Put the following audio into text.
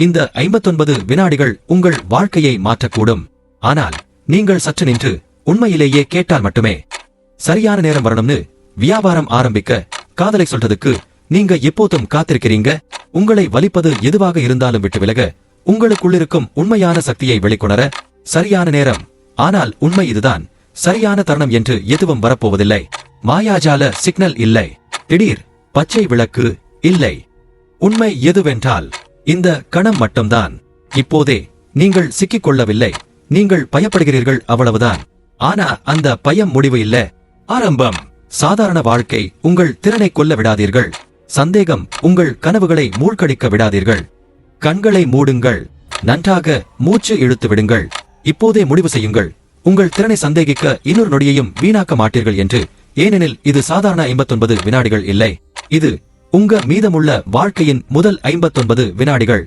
இந்த ஐம்பத்தொன்பது வினாடிகள் உங்கள் வாழ்க்கையை மாற்றக்கூடும். ஆனால் நீங்கள் சற்று நின்று உண்மையிலேயே கேட்டால் மட்டுமே. சரியான நேரம் வரணும்னு வியாபாரம் ஆரம்பிக்க காதலை சொல்றதுக்கு நீங்க எப்போதும் காத்திருக்கிறீங்க? உங்களை வலிப்பது எதுவாக இருந்தாலும் விட்டு விலக உங்களுக்குள்ளிருக்கும் உண்மையான சக்தியை வெளிக்கொணர சரியான நேரம். ஆனால் உண்மை இதுதான். சரியான தருணம் என்று எதுவும் வரப்போவதில்லை. மாயாஜால சிக்னல் இல்லை. திடீர் பச்சை விளக்கு இல்லை. உண்மை எதுவென்றால் இந்த கணம் மட்டும்தான். இப்போதே நீங்கள் சிக்கிக் கொள்ளவில்லை நீங்கள் பயப்படுகிறீர்கள் அவ்வளவுதான். ஆனா அந்த பயம் முடிவு இல்ல. ஆரம்பம். சாதாரண வாழ்க்கை உங்கள் திறனை கொல்ல விடாதீர்கள். சந்தேகம் உங்கள் கனவுகளை மூழ்கடிக்க விடாதீர்கள். கண்களை மூடுங்கள். நன்றாக மூச்சு இழுத்து விடுங்கள். இப்போதே முடிவு செய்யுங்கள். உங்கள் திறனை சந்தேகிக்க இன்னொரு நொடியையும் வீணாக்க மாட்டீர்கள் என்று. ஏனெனில் இது சாதாரண 59 வினாடிகள் இல்லை. இது உங்க மீதமுள்ள வாழ்க்கையின் முதல் 59 வினாடிகள்.